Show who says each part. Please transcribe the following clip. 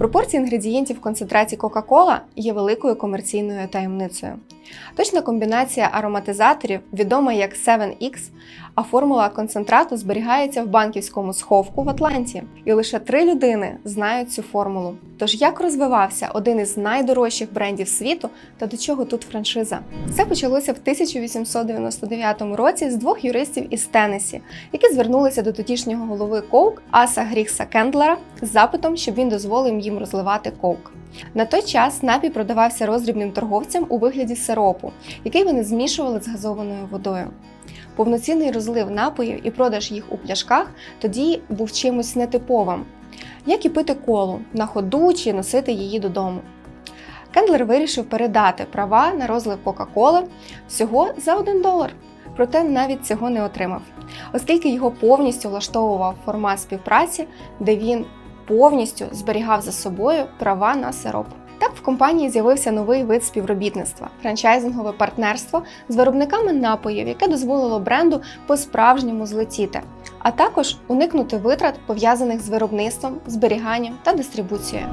Speaker 1: Пропорції інгредієнтів в концентраті Coca-Cola є великою комерційною таємницею. Точна комбінація ароматизаторів відома як 7X, а формула концентрату зберігається в банківському сховку в Атланті. І лише три людини знають цю формулу. Тож як розвивався один із найдорожчих брендів світу та до чого тут франшиза? Все почалося в 1899 році з двох юристів із Теннесі, які звернулися до тодішнього голови Коук Аса Грікса Кендлера з запитом, щоб він дозволив їм розливати коук. На той час напій продавався роздрібним торговцям у вигляді сиропу, який вони змішували з газованою водою. Повноцінний розлив напоїв і продаж їх у пляшках тоді був чимось нетиповим, як і пити колу на ходу чи носити її додому. Кендлер вирішив передати права на розлив Кока-Коли всього за 1 долар, проте навіть цього не отримав, оскільки його повністю влаштовував формат співпраці, де він повністю зберігав за собою права на сироп. Так в компанії з'явився новий вид співробітництва франчайзингове партнерство з виробниками напоїв, яке дозволило бренду по-справжньому злетіти, а також уникнути витрат пов'язаних з виробництвом, зберіганням та дистрибуцією.